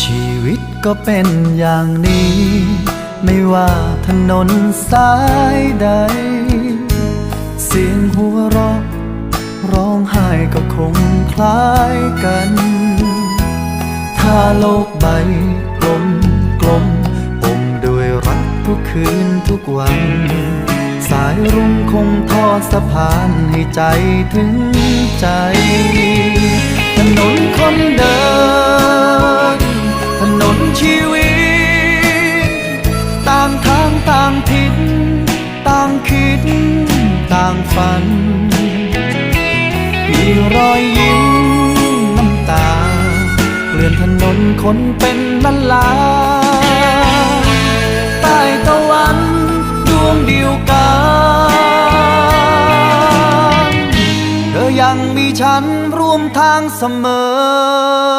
ชีวิตก็เป็นอย่างนี้ ไม่ว่าถนนสายใด เสียงหัวเราะร้องไห้ก็คงคล้ายกัน ถ้าโลกใบกลมกลมอมด้วยรักทุกคืนทุกวัน สายรุ้งคงทอดสะพานให้ใจถึงใจ ถนนคนเดิน ทิศต่างคิดต่างฝัน มีรอยยิ้มน้ำตาเกลื่อนถนนคนเป็นล้านลาใต้ตะวันดวงเดียวกันเธอยังมีฉันร่วมทางเสมอ